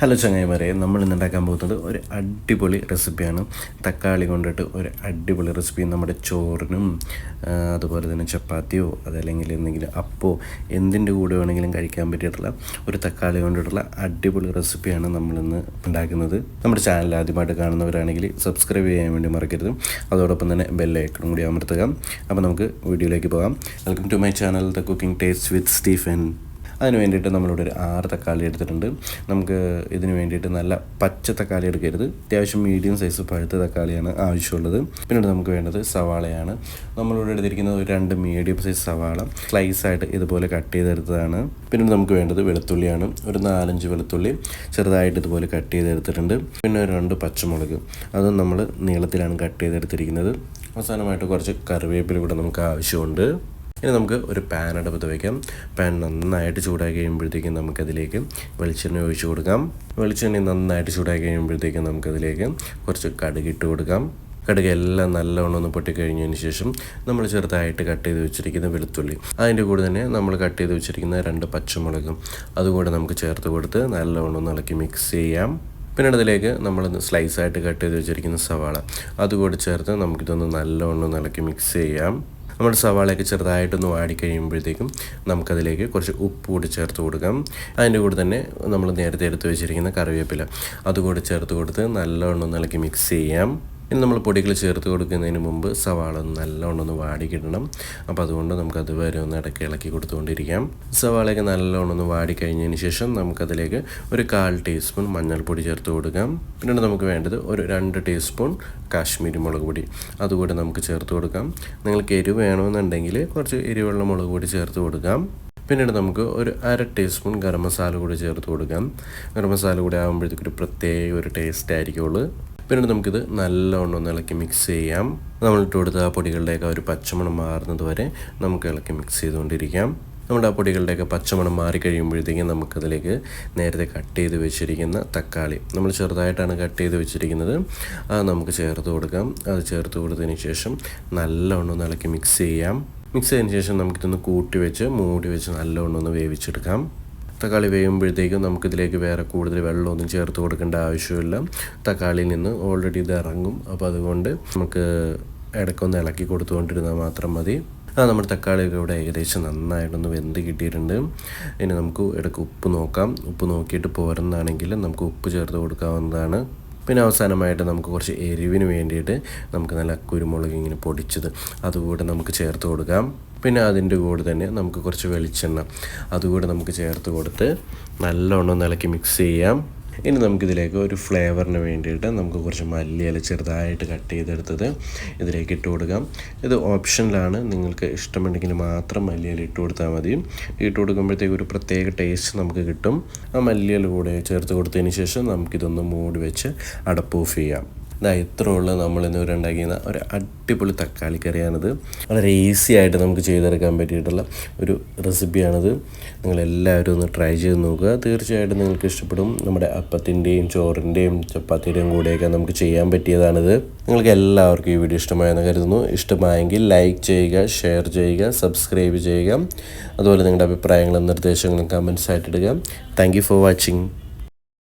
Hello ചങ്ങായിമാരെ നമ്മൾ ഇന്ന് ഉണ്ടാക്കാൻ പോകുന്നത് ഒരു അടിപൊളി റെസിപ്പിയാണ് തക്കാളി കൊണ്ടിട്ട് ഒരു അടിപൊളി റെസിപ്പി നമ്മുടെ ചോറിനും അതുപോലെ തന്നെ ചപ്പാത്തിയോ അതല്ലെങ്കിൽ എന്തെങ്കിലും അപ്പോ എന്തിന്റെ കൂടെ വേണമെങ്കിലും കഴിക്കാൻ പറ്റിയിട്ടുള്ള ഒരു തക്കാളി കൊണ്ടിട്ടുള്ള അടിപൊളി റെസിപ്പിയാണ് നമ്മളിന്ന് ഉണ്ടാക്കുന്നത്. നമ്മുടെ ചാനൽ ആദ്യമായിട്ട് കാണുന്നവരാണെങ്കിൽ സബ്സ്ക്രൈബ് ചെയ്യാൻ വേണ്ടി മറക്കരുത്. അതോടൊപ്പം തന്നെ ബെല്ലൈക്കണും കൂടി അമർത്തുക. അപ്പോൾ നമുക്ക് വീഡിയോയിലേക്ക് പോകാം. Welcome to my channel the cooking taste with Stephen അതിന് വേണ്ടിയിട്ട് നമ്മളിവിടെ ഒരു ആറ് തക്കാളി എടുത്തിട്ടുണ്ട്. നമുക്ക് ഇതിന് വേണ്ടിയിട്ട് നല്ല പച്ച തക്കാളി എടുക്കരുത്. അത്യാവശ്യം മീഡിയം സൈസ് പഴുത്ത തക്കാളിയാണ് ആവശ്യമുള്ളത്. പിന്നീട് നമുക്ക് വേണ്ടത് സവാളയാണ്. നമ്മളിവിടെ എടുത്തിരിക്കുന്നത് ഒരു രണ്ട് മീഡിയം സൈസ് സവാള. സ്ലൈസ് ആയിട്ട് ഇതുപോലെ കട്ട് ചെയ്തെടുത്തതാണ്. പിന്നീട് നമുക്ക് വേണ്ടത് വെളുത്തുള്ളിയാണ്. ഒരു നാലഞ്ച് വെളുത്തുള്ളി ചെറുതായിട്ട് ഇതുപോലെ കട്ട് ചെയ്തെടുത്തിട്ടുണ്ട്. പിന്നെ ഒരു രണ്ട് പച്ചമുളക്. അതും നമ്മൾ നീളത്തിലാണ് കട്ട് ചെയ്തെടുത്തിരിക്കുന്നത്. അവസാനമായിട്ട് കുറച്ച് കറിവേപ്പില കൂടെ നമുക്ക് ആവശ്യമുണ്ട്. ഇനി നമുക്ക് ഒരു പാൻ അടുപ്പത്ത് വയ്ക്കാം പാൻ നന്നായിട്ട് ചൂടാക്കി കഴിയുമ്പോഴത്തേക്കും നമുക്കതിലേക്ക് വെളിച്ചെണ്ണ ഒഴിച്ചു കൊടുക്കാം. വെളിച്ചെണ്ണ നന്നായിട്ട് ചൂടാക്കി കഴിയുമ്പോഴത്തേക്കും നമുക്കതിലേക്ക് കുറച്ച് കടുക് ഇട്ട് കൊടുക്കാം. കടുക് എല്ലാം നല്ലവണ്ണം ഒന്ന് പൊട്ടിക്കഴിഞ്ഞതിന് ശേഷം നമ്മൾ ചെറുതായിട്ട് കട്ട് ചെയ്ത് വെച്ചിരിക്കുന്ന വെളുത്തുള്ളി. അതിന്റെ കൂടെ തന്നെ നമ്മൾ കട്ട് ചെയ്ത് വെച്ചിരിക്കുന്ന രണ്ട് പച്ചമുളകും അതുകൂടെ നമുക്ക് ചേർത്ത് കൊടുത്ത് നല്ലവണ്ണം ഒന്ന് ഇളക്കി മിക്സ് ചെയ്യാം. പിന്നീട് അതിലേക്ക് നമ്മൾ സ്ലൈസായിട്ട് കട്ട് ചെയ്ത് വെച്ചിരിക്കുന്ന സവാള അതുകൂടെ ചേർത്ത് നമുക്കിതൊന്ന് നല്ലവണ്ണം ഒന്ന് ഇളക്കി മിക്സ് ചെയ്യാം. നമ്മുടെ സവാളയൊക്കെ ചെറുതായിട്ടൊന്ന് വാടി കഴിയുമ്പോഴത്തേക്കും നമുക്കതിലേക്ക് കുറച്ച് ഉപ്പ് കൂടി ചേർത്ത് കൊടുക്കാം. അതിന്റെ കൂടെ തന്നെ നമ്മൾ നേരത്തെ എടുത്ത് വെച്ചിരിക്കുന്ന കറിവേപ്പില അതുകൂടി ചേർത്ത് കൊടുത്ത് നല്ലവണ്ണം ഒന്ന് ഇളക്കി മിക്സ് ചെയ്യാം. ഇനി നമ്മൾ പൊടികൾ ചേർത്ത് കൊടുക്കുന്നതിന് മുമ്പ് സവാള നല്ലവണ്ണം ഒന്ന് വാടി അപ്പോൾ അതുകൊണ്ട് നമുക്ക് അതുവരെ ഒന്ന് ഇടയ്ക്ക് ഇളക്കി കൊടുത്തുകൊണ്ടിരിക്കാം. സവാളയൊക്കെ നല്ലോണം ഒന്ന് വാടി ശേഷം നമുക്കതിലേക്ക് ഒരു കാൽ ടീസ്പൂൺ മഞ്ഞൾപ്പൊടി ചേർത്ത് കൊടുക്കാം. പിന്നീട് നമുക്ക് വേണ്ടത് ഒരു രണ്ട് ടീസ്പൂൺ കാശ്മീരി മുളക് പൊടി. അതുകൂടെ നമുക്ക് ചേർത്ത് കൊടുക്കാം. നിങ്ങൾക്ക് എരിവ് വേണമെന്നുണ്ടെങ്കിൽ കുറച്ച് എരിവുള്ള മുളക് പൊടി ചേർത്ത് കൊടുക്കാം. പിന്നീട് നമുക്ക് ഒരു അര ടീസ്പൂൺ ഗരം മസാല കൂടി ചേർത്ത് കൊടുക്കാം. ഗരം മസാല കൂടി ആകുമ്പോഴത്തേക്കൊരു പ്രത്യേക ഒരു ടേസ്റ്റ് ആയിരിക്കുള്ളൂ. പിന്നീട് നമുക്കിത് നല്ലവണ്ണം ഒന്ന് ഇളക്കി മിക്സ് ചെയ്യാം. നമ്മളിട്ട് കൊടുത്ത ആ പൊടികളുടെയൊക്കെ ഒരു പച്ചമണം മാറുന്നത് വരെ നമുക്ക് ഇളക്കി മിക്സ് ചെയ്തുകൊണ്ടിരിക്കാം. നമ്മുടെ ആ പൊടികളുടെയൊക്കെ പച്ചമണം മാറി കഴിയുമ്പോഴത്തേക്കും നമുക്കതിലേക്ക് നേരത്തെ കട്ട് ചെയ്ത് വെച്ചിരിക്കുന്ന തക്കാളി. നമ്മൾ ചെറുതായിട്ടാണ് കട്ട് ചെയ്ത് വെച്ചിരിക്കുന്നത്. അത് നമുക്ക് ചേർത്ത് കൊടുക്കാം. അത് ചേർത്ത് കൊടുത്തതിന് ശേഷം നല്ലവണ്ണം ഒന്ന് ഇളക്കി മിക്സ് ചെയ്യാം. മിക്സ് ചെയ്തതിന് ശേഷം നമുക്കിതൊന്ന് കൂട്ടി വെച്ച് മൂടി വെച്ച് നല്ലവണ്ണം ഒന്ന് വേവിച്ചെടുക്കാം. തക്കാളി വേകുമ്പോഴത്തേക്കും നമുക്കിതിലേക്ക് വേറെ കൂടുതൽ വെള്ളമൊന്നും ചേർത്ത് കൊടുക്കേണ്ട ആവശ്യമില്ല. തക്കാളിയിൽ നിന്ന് ഓൾറെഡി ഇത് ഇറങ്ങും. അപ്പോൾ അതുകൊണ്ട് നമുക്ക് ഇടയ്ക്കൊന്ന് ഇളക്കി കൊടുത്തുകൊണ്ടിരുന്നാൽ മാത്രം മതി. ആ നമ്മുടെ തക്കാളിയൊക്കെ ഇവിടെ ഏകദേശം നന്നായിട്ടൊന്ന് വെന്ത് കിട്ടിയിട്ടുണ്ട്. ഇനി നമുക്ക് ഇടയ്ക്ക് ഉപ്പ് നോക്കാം. ഉപ്പ് നോക്കിയിട്ട് പോരുന്നതാണെങ്കിൽ നമുക്ക് ഉപ്പ് ചേർത്ത് കൊടുക്കാവുന്നതാണ്. പിന്നെ അവസാനമായിട്ട് നമുക്ക് കുറച്ച് എരിവിന് വേണ്ടിയിട്ട് നമുക്ക് നല്ല കുരുമുളക് ഇങ്ങനെ പൊടിച്ചത് അതുകൂടെ നമുക്ക് ചേർത്ത് കൊടുക്കാം. പിന്നെ അതിന്റെ കൂടെ തന്നെ നമുക്ക് കുറച്ച് വെളിച്ചെണ്ണ അതുകൂടെ നമുക്ക് ചേർത്ത് കൊടുത്ത് നല്ലോണം നിലക്കി മിക്സ് ചെയ്യാം. ഇനി നമുക്കിതിലേക്ക് ഒരു ഫ്ലേവറിന് വേണ്ടിയിട്ട് നമുക്ക് കുറച്ച് മല്ലിയില ചെറുതായിട്ട് കട്ട് ചെയ്തെടുത്തത് ഇതിലേക്ക് ഇട്ട് കൊടുക്കാം. ഇത് ഓപ്ഷനിലാണ് നിങ്ങൾക്ക് ഇഷ്ടമുണ്ടെങ്കിൽ മാത്രം മല്ലിയില ഇട്ട് കൊടുത്താൽ മതി. ഇട്ട് കൊടുക്കുമ്പോഴത്തേക്ക് ഒരു പ്രത്യേക ടേസ്റ്റ് നമുക്ക് കിട്ടും. ആ മല്ലിയില കൂടെ ചേർത്ത് കൊടുത്തതിന് ശേഷം നമുക്കിതൊന്ന് മൂടി വെച്ച് അടപ്പ് ഓഫ് ചെയ്യാം. ഇതാ ഇത്ര ഉള്ള നമ്മൾ ഇന്നിവിടെ ഉണ്ടാക്കിയ ഒരു അടിപൊളി തക്കാളി കറിയാണിത്. വളരെ ഈസി ആയിട്ട് നമുക്ക് ചെയ്തെടുക്കാൻ പറ്റിയിട്ടുള്ള ഒരു റെസിപ്പിയാണിത് നിങ്ങളെല്ലാവരും ഒന്ന് ട്രൈ ചെയ്ത് നോക്കുക. തീർച്ചയായിട്ടും നിങ്ങൾക്ക് ഇഷ്ടപ്പെടും. നമ്മുടെ അപ്പത്തിന്റെയും ചോറിന്റെയും ചപ്പാത്തിയുടെയും കൂടെയൊക്കെ നമുക്ക് ചെയ്യാൻ പറ്റിയതാണിത്. നിങ്ങൾക്ക് എല്ലാവർക്കും ഈ വീഡിയോ ഇഷ്ടമായെന്ന് കരുതുന്നു. ഇഷ്ടമായെങ്കിൽ ലൈക്ക് ചെയ്യുക ഷെയർ ചെയ്യുക സബ്സ്ക്രൈബ് ചെയ്യുക. അതുപോലെ നിങ്ങളുടെ അഭിപ്രായങ്ങളും നിർദ്ദേശങ്ങളും കമൻസ് ആയിട്ട് ഇടുക. Thank you for watching